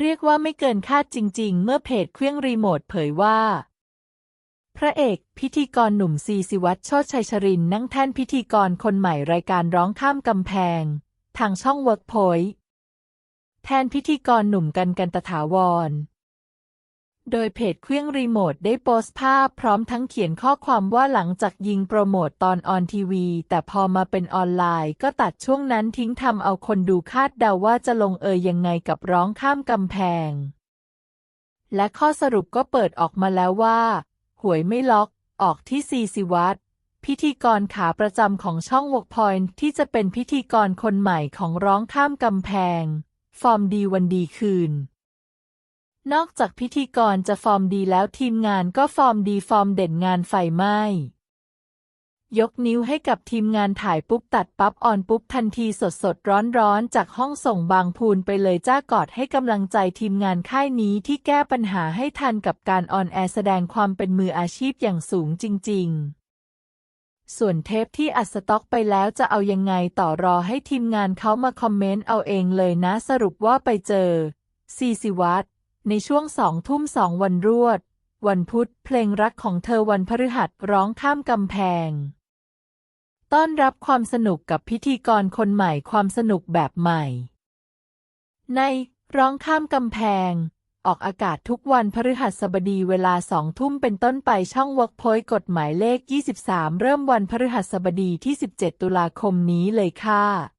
เรียกว่าไม่เกินคาดจริง ๆ เมื่อเพจเครื่องรีโมทเผยว่า พระเอกพิธีกรหนุ่มซีสิวัตรชดชัยชรินนั่งแท่นพิธีกรคนใหม่รายการร้องข้ามกำแพง ทางช่องเวิร์กพอยต์แทนพิธีกรหนุ่มกันกันตถาวร โดยเพจเครื่องรีโมทได้โพสต์ภาพพร้อมทั้งเขียนข้อความว่าหลังจากยิงโปรโมทตอนออนทีวี แต่พอมาเป็นออนไลน์ก็ตัดช่วงนั้นทิ้งทำเอาคนดูคาดเดาว่าจะลงเอยยังไงกับร้องข้ามกำแพง และข้อสรุปก็เปิดออกมาแล้วว่า หวยไม่ล็อกออกที่ซีสิวัตพิธีกรขาประจำของช่องวกพอยน์ที่จะเป็นพิธีกรคนใหม่ของร้องข้ามกำแพง ฟอร์มดีวันดีคืน นอกจากพิธีกรจะฟอร์มดีแล้วทีมงานก็ฟอร์มดีฟอร์มเด่นงานไฟไหม้ยกนิ้วให้กับทีมงานถ่ายปุ๊บตัดปั๊บออนปุ๊บทันทีสดสดร้อนร้อนจากห้องส่งบางพูนไปเลยจ้ากอดให้กำลังใจทีมงานค่ายนี้ที่แก้ปัญหาให้ทันกับการออนแอร์แสดงความเป็นมืออาชีพอย่างสูงจริง ๆส่วนเทปที่อัดสต็อกไปแล้วจะเอายังไงต่อรอให้ทีมงานเขามาคอมเมนต์เอาเองเลยนะสรุปว่าไปเจอซีสิวัต ในช่วงสองทุ่มสองวันรวด วันพุธเพลงรักของเธอวันพฤหัสร้องข้ามกำแพง ต้อนรับความสนุกกับพิธีกรคนใหม่ความสนุกแบบใหม่ ในร้องข้ามกำแพง ออกอากาศทุกวันพฤหัสบดีเวลาสองทุ่มเป็นต้นไปช่องว o ร์กพยกฎหมายเลข 23 เริ่มวันพฤหัสบดีที่ 17 ตุลาคมนี้เลยค่ะ